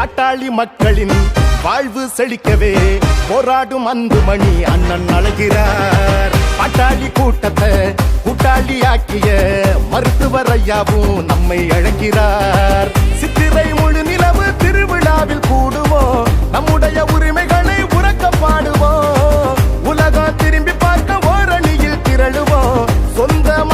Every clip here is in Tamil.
பட்டாளி மக்களின் வாழ்வு செழிக்கவே போராடும் அன்பு மணி அண்ணன் அழகிறார். பட்டாளி கூட்டத்தை கூட்டாளி ஆக்கிய மருத்துவர் ஐயாவும் நம்மை அழைக்கிறார். சித்திரை முழு நிலவு திருவிழாவில் கூடுவோம் நம்முடைய உரிமைகளை உறக்க பாடுவோம் உலகம் திரும்பி பார்க்க ஓரணியில் திரளுவோம் சொந்த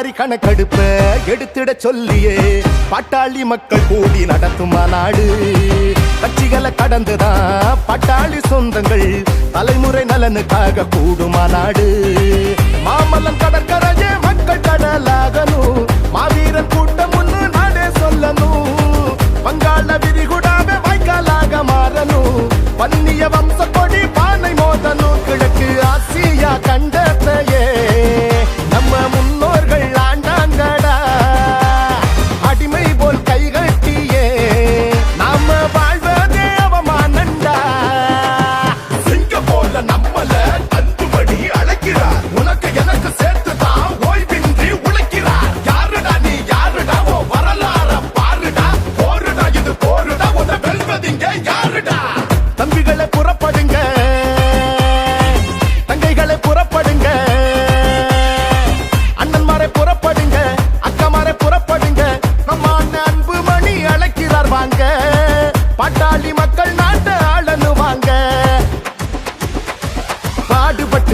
சாதிவாரி கணக்கெடுப்ப எடுத்திட சொல்லியே. பட்டாளி மக்கள் கூடி நடத்தும் மாநாடு. கட்சிகளை கடந்துதான் பட்டாளி சொந்தங்கள் தலைமுறை நலனுக்காக கூடும் மாநாடு. மாமல்லம் கடற்கரையே மக்கள் கடலாகணும். மாவீரன் கூட்டம் ஒன்று நாடே சொல்லணும். வங்காள விரிகுடாவே வாய்க்காலாக மாறணும். பன்னிய வம்ச கொடி பானை மோதணும். கிழக்கு ஆசியா கண்ட